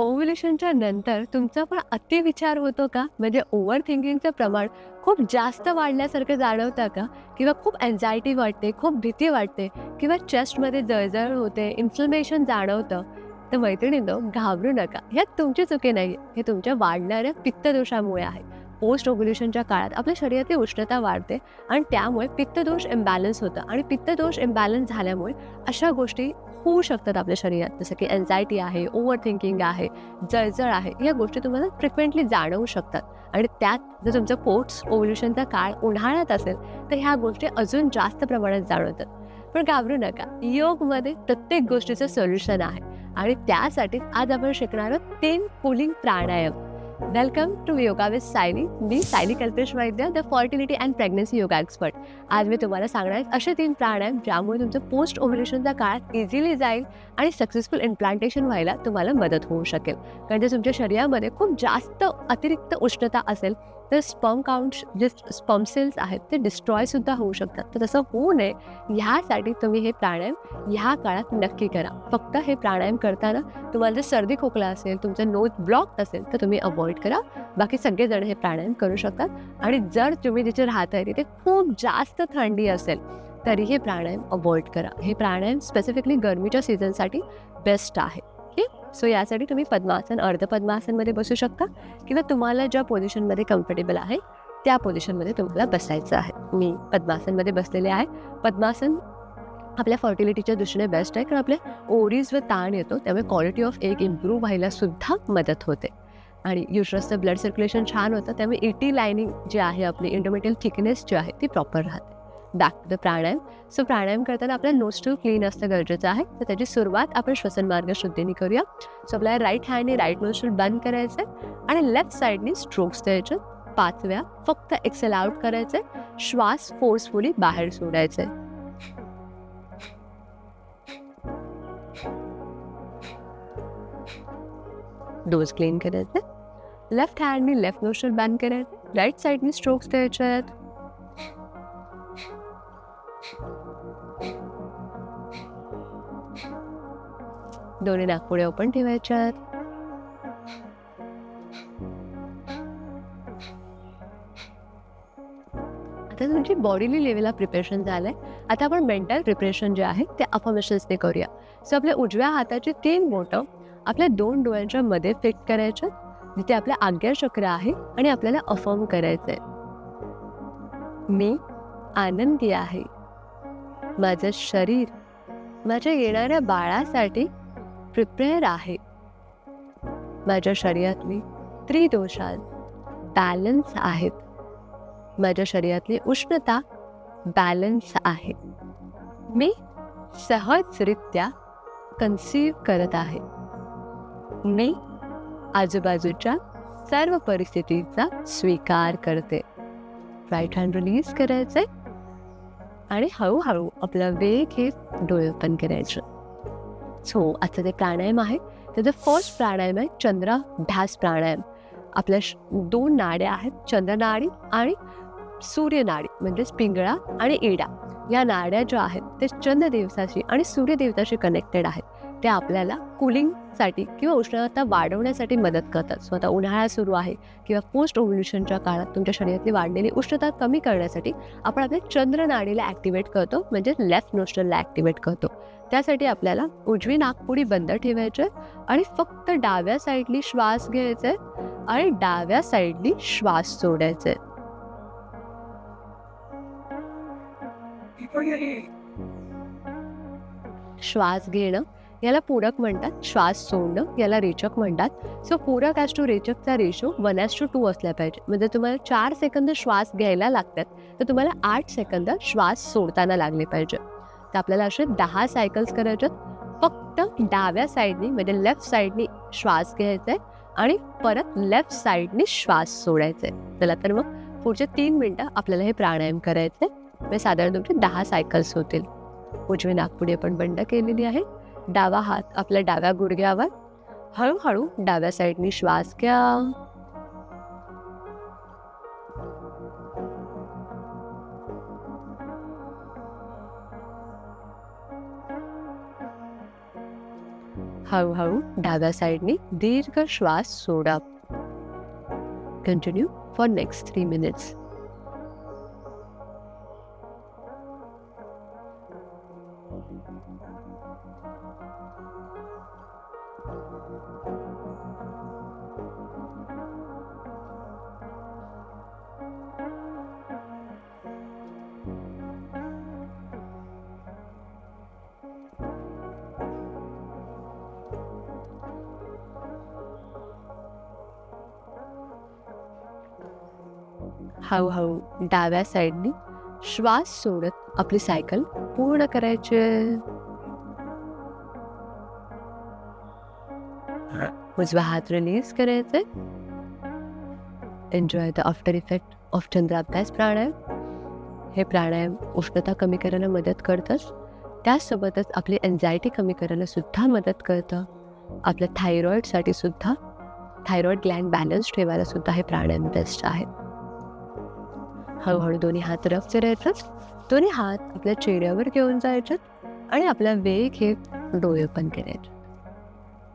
ओव्ह्युलेशनच्या नंतर तुमचा पण अतिविचार होतो का? म्हणजे ओव्हर थिंकिंगचं प्रमाण खूप जास्त वाढल्यासारखं जाणवतं का? किंवा खूप अँझायटी वाटते खूप भीती वाटते किंवा चेस्टमध्ये जळजळ होते इन्फ्लमेशन जाणवतं? तर मैत्रिणींनो घाबरू नका. ह्यात तुमची चुकी नाही हे तुमच्या वाढणाऱ्या पित्तदोषामुळे आहे. पोस्ट ओव्ह्युलेशनच्या काळात आपल्या शरीरातली उष्णता वाढते आणि त्यामुळे पित्तदोष इम्बॅलन्स होतं. आणि पित्तदोष इम्बॅलन्स झाल्यामुळे अशा गोष्टी होऊ शकतात आपल्या शरीरात. जसं की एन्झायटी आहे ओव्हर थिंकिंग आहे जळजळ आहे या गोष्टी तुम्हाला फ्रिक्वेंटली जाणवू शकतात. आणि त्यात जर तुमचं पोस्ट ओव्ह्युलेशनचा काळ उन्हाळ्यात असेल तर ह्या गोष्टी अजून जास्त प्रमाणात जाणवतात. पण घाबरू नका. योगमध्ये प्रत्येक गोष्टीचं सोल्युशन आहे. आणि त्यासाठीच आज आपण शिकणार आहोत तीन cooling pranayama. Welcome to yoga with Sayali me Sayali Kalpesh Vaidya the fertility and pregnancy yoga expert आज मी तुम्हाला सांगणार आहे असे तीन प्राणायाम ज्यामुळे तुमचं पोस्ट ओव्हरेशनचा काळ इझिली जाईल आणि सक्सेसफुल इम्प्लांटेशन व्हायला तुम्हाला मदत होऊ शकेल. कारण जर तुमच्या शरीरामध्ये खूप जास्त अतिरिक्त उष्णता असेल तर स्पर्म काउंट जे स्पर्म सेल्स आहेत ते डिस्ट्रॉयसुद्धा होऊ शकतात. तर तसं होऊ नये. ह्यासाठी तुम्ही हे प्राणायाम ह्या काळात नक्की करा. फक्त हे प्राणायाम करताना तुम्हाला जर सर्दी खोकला असेल तुमचं नोज ब्लॉक असेल तर तुम्ही अवॉइड करा. बाकी सगळेजण हे प्राणायाम करू शकतात. आणि जर तुम्ही जिथे आहे तिथे खूप जास्त थंडी असेल तरी हे प्राणायाम अवॉइड करा. हे प्राणायाम स्पेसिफिकली गरमीच्या सीझनसाठी बेस्ट आहे. सो यासाठी तुम्ही पद्मासन अर्ध पद्मासनमध्ये बसू शकता किंवा तुम्हाला ज्या पोझिशनमध्ये कम्फर्टेबल आहे त्या पोझिशनमध्ये तुम्हाला बसायचं आहे. मी पद्मासनमध्ये बसलेले आहे. पद्मासन आपल्या फर्टिलिटीच्या दृष्टीने बेस्ट आहे कारण आपल्या ओरीजवर ताण येतो त्यामुळे क्वालिटी ऑफ एग इम्प्रूव्ह व्हायला सुद्धा मदत होते. आणि युट्रसचं ब्लड सर्क्युलेशन छान होतं त्यामुळे इटी लाईनिंग जी आहे आपली इंटरमिडियल थिकनेस जी आहे ती प्रॉपर राहते. Back to the pranayama. So pranayama करताना आपल्या नोस्टल क्लीन असणं गरजेचं आहे. तर त्याची सुरुवात आपण श्वसन मार्ग शुद्धीने करूया. सो आपल्याला राईट हँडने राईट नोस्टल बंद करायचं आहे आणि लेफ्ट साईडने स्ट्रोक्स द्यायचे. पाच वेळा फक्त एक्सेल आउट करायचे श्वास फोर्सफुली बाहेर सोडायचे डोज क्लीन करायचे लेफ्ट हँडने लेफ्ट नोस्टल बंद करायचे राईट साईडने स्ट्रोक्स द्यायचे आहेत दोन्ही नागपुडे ओपन ठेवायच्यात. आता तुमची बॉडीली लेवलला प्रिपरेशन झालंय. आता आपण मेंटल प्रिपरेशन जे आहे ते अफॉर्मेशन्सने करूया. सो आपल्या उजव्या हाताची तीन बोटं आपल्या दोन डोळ्यांच्या मध्ये फिट करायच्या जिथे आपल्या आज्ञा चक्र आहे आणि आपल्याला अफॉर्म करायचंय. मी आनंदी आहे. माझं शरीर माझ्या येणाऱ्या बाळासाठी प्रिपेअर आहे. माझ्या शरीरातली त्रिदोषात बॅलन्स आहेत. माझ्या शरीरातली उष्णता बॅलन्स आहे. मी सहजरित्या कन्सीव्ह करत आहे. मी आजूबाजूच्या सर्व परिस्थितीचा स्वीकार करते. राईट हँड रिलीज करायचे आणि हळूहळू आपला वेग हे डोळे ओपन करायचं. सो आजचं जे प्राणायाम आहे त्याचं फर्स्ट प्राणायाम आहे चंद्राभ्यास प्राणायाम. आपल्या श- दोन नाड्या आहेत चंद्रनाडी आणि सूर्यनाडी म्हणजेच पिंगळा आणि इडा. या नाड्या ज्या आहेत ते चंद्रदेवताशी आणि सूर्यदेवताशी कनेक्टेड आहेत. ते आपल्याला कुलिंगसाठी किंवा उष्णता वाढवण्यासाठी मदत करतात. स्वतः उन्हाळा सुरू आहे किंवा पोस्ट ओव्होल्युशनच्या काळात तुमच्या शरीरातली वाढलेली उष्णता कमी करण्यासाठी आपण आपल्या चंद्रनाडीला ॲक्टिवेट करतो म्हणजे लेफ्ट नोस्टलला ॲक्टिवेट करतो. त्यासाठी आपल्याला उजवी नागपुडी बंद ठेवायचे आणि फक्त डाव्या साईडली श्वास घ्यायचे आणि डाव्या साईडली श्वास सोडायचे श्वास घेणं याला पूरक म्हणतात श्वास सोडणं याला रेचक म्हणतात. सो पूरक as to रेचकचा ratio one as to two असला पाहिजे. म्हणजे तुम्हाला चार सेकंद श्वास घ्यायला लागतात तर तुम्हाला आठ सेकंद श्वास सोडताना लागले पाहिजे. तर आपल्याला असे दहा सायकल्स करायच्यात फक्त डाव्या साईडनी म्हणजे लेफ्ट साईडनी श्वास घ्यायचा आहे आणि परत लेफ्ट साईडनी श्वास सोडायचा आहे. चला तर मग पुढचे तीन मिनटं आपल्याला हे प्राणायाम करायचे म्हणजे साधारण तुमचे दहा सायकल्स होतील. उजवी नागपुडी आपण बंड केलेली आहे. डावा हात आपल्या डाव्या गुडघ्यावर. हळूहळू डाव्या साईडनी श्वास घ्या. हळूहळू डाव्या साईडने दीर्घ श्वास सोडा. Continue for next three minutes हळूहळू डाव्या साईडनी श्वास सोडत आपली सायकल पूर्ण करायचे. उजवा हात रिलीज करायचे. Enjoy the after effect of chandrabhyasa pranayama. हे प्राणायाम उष्णता कमी करायला मदत करतंच. त्याचसोबतच आपली एन्झायटी कमी करायला सुद्धा मदत करतं. आपल्या थायरॉईडसाठी सुद्धा. थायरॉईड ग्लँड बॅलन्स ठेवायला सुद्धा हे प्राणायाम बेस्ट आहे हळूहळू दोन्ही हात रफ करायचं दोन्ही हात आपल्या चेहऱ्यावर घेऊन जायचे आणि आपला वेग हे डोळे पण करायचे.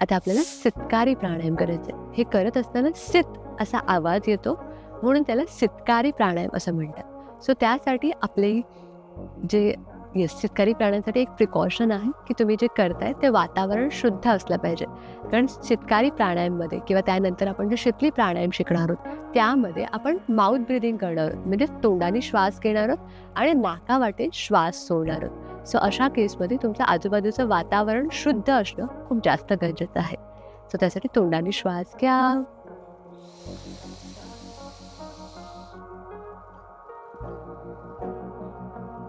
आता आपल्याला सितकारी प्राणायाम करायचे हे करत असताना सित असा आवाज येतो म्हणून त्याला सितकारी प्राणायाम असं म्हणतात. सो त्यासाठी आपले जे येस सितकारी प्राण्यांसाठी एक प्रिकॉशन आहे की तुम्ही जे करताय ते वातावरण शुद्ध असलं पाहिजे. कारण सितकारी प्राणायाममध्ये किंवा त्यानंतर आपण जे शितली प्राणायाम शिकणार आहोत त्यामध्ये आपण माउथ ब्रिदिंग करणार आहोत. म्हणजे तोंडाने श्वास घेणार आहोत आणि नाकावाटे श्वास सोडणार आहोत. सो अशा केसमध्ये तुमच्या आजूबाजूचं वातावरण शुद्ध असणं खूप जास्त गरजेचं आहे. सो त्यासाठी तोंडाने श्वास घ्या.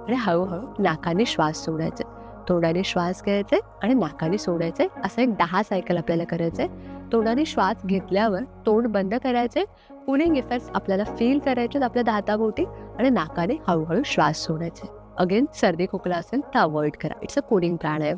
आणि हळूहळू नाकाने श्वास सोडायचे. तोंडाने श्वास घ्यायचे आणि नाकाने सोडायचे. असं एक दहा सायकल आपल्याला करायचे तोंडाने श्वास घेतल्यावर तोंड बंद करायचे. पुलिंग इफेक्ट्स आपल्याला फील करायचे आपल्या दाताभोवती आणि नाकाने हळूहळू श्वास सोडायचे. अगेन सर्दी खोकला असेल तर अवॉइड करा. It's a cooling pranayama.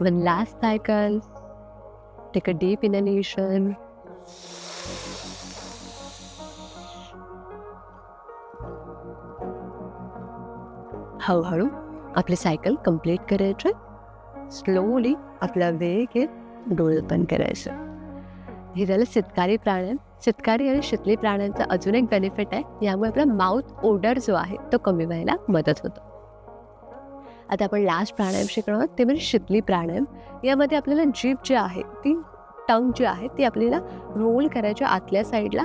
Then last cycle, take a deep inhalation. હળુ આપણે સાયકલ કમ્પ્લીટ કરે છે स्लोली आपला वेग हे डोळ पण करायचं. हे झालं सितकारी प्राणायाम सितकारी आणि शितली प्राण्यांचा अजून एक बेनिफिट आहे. यामुळे आपला माउथ ओडर जो आहे तो कमी व्हायला मदत होतो. आता आपण लास्ट प्राणायाम शिकणार आहोत ते म्हणजे शितली प्राणायाम यामध्ये आपल्याला जीभ जी आहे ती टंग जी आहे ती आपल्याला रोल करायच्या आतल्या साईडला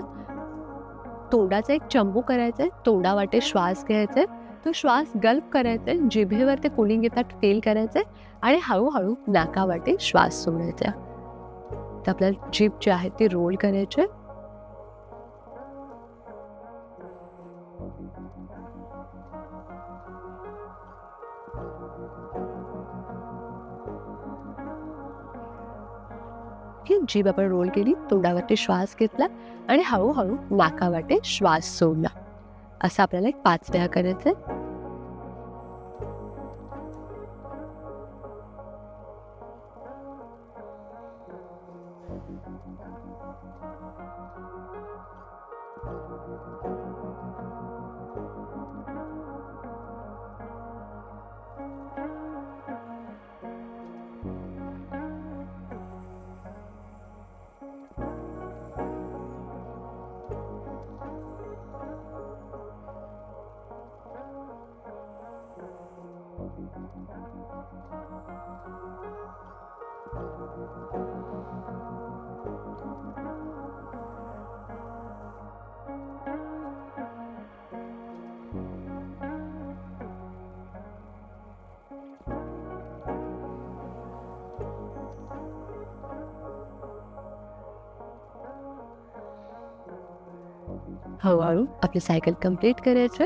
तोंडाचा एक चंबू करायचा आहे. तोंडावाटे श्वास घ्यायचा. आहे तो श्वास गल्प करायचा आहे जिभेवर ते कुलिंग घेतात फेल करायचं आहे आणि हळूहळू नाकावाटे श्वास सोडायचा तर आपल्याला जीभ जी आहे ती रोल करायचे आहे की जीभ आपण रोल केली तोंडावरती श्वास घेतला आणि हळूहळू नाकावाटे श्वास सोडला. असं आपल्याला एक पाच वेळा करायचं आहे हळूहळू आपली सायकल कंप्लीट करायचं.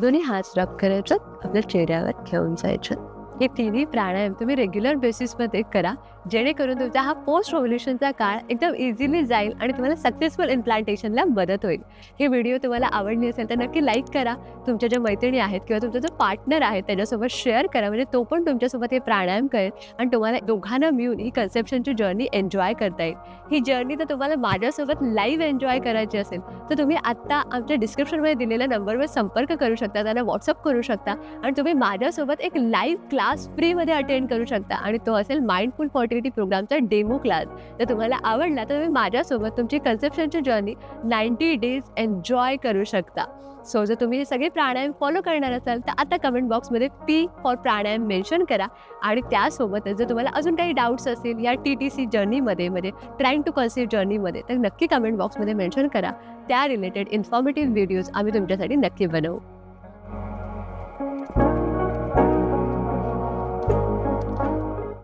दोन्ही हात रब करायचं. आपल्या चेहऱ्यावर घेऊन जायचं. हे तिन्ही प्राणायाम तुम्ही रेग्युलर बेसिसमध्ये करा. जेणेकरून तुमचा हा पोस्ट रेव्होल्युशनचा काळ एकदम इझिली जाईल आणि तुम्हाला सक्सेसफुल इम्प्लांटेशनला मदत होईल. हे व्हिडिओ तुम्हाला आवडली असेल तर नक्की लाईक करा. तुमच्या ज्या मैत्रिणी आहेत किंवा तुमचा जो पार्टनर आहे त्याच्यासोबत शेअर करा. म्हणजे तो पण तुमच्यासोबत हे प्राणायाम करेल आणि तुम्हाला दोघांना मिळून ही कन्सेप्शनची जर्नी एन्जॉय करता येईल. ही जर्नी तर तुम्हाला माझ्यासोबत लाईव्ह एन्जॉय करायची असेल तर तुम्ही आत्ता आमच्या डिस्क्रिप्शनमध्ये दिलेल्या नंबरवर संपर्क करू शकता त्यांना व्हॉट्सअप करू शकता आणि तुम्ही माझ्यासोबत एक लाईव्ह क्लास फ्रीमध्ये अटेंड करू शकता आणि तो असेल माइंडफुल फॉर्टिलिटी प्रोग्रामचा डेमो क्लास जर तुम्हाला आवडला तर तुम्ही माझ्यासोबत तुमची कन्सेप्शनची जर्नी नाईन्टी डेज एन्जॉय करू शकता. सो जर तुम्ही हे सगळे प्राणायाम फॉलो करणार असाल तर आता कमेंट बॉक्समध्ये पी फॉर प्राणायाम मेन्शन करा. आणि त्यासोबतच जर तुम्हाला अजून काही डाऊट्स असतील या टी टी सी जर्नीमध्ये म्हणजे ट्राईंग टू कन्सिव्ह जर्नीमध्ये तर नक्की कमेंट बॉक्समध्ये मेन्शन करा. त्या रिलेटेड इन्फॉर्मेटिव्ह व्हिडिओज आम्ही तुमच्यासाठी नक्की बनवू.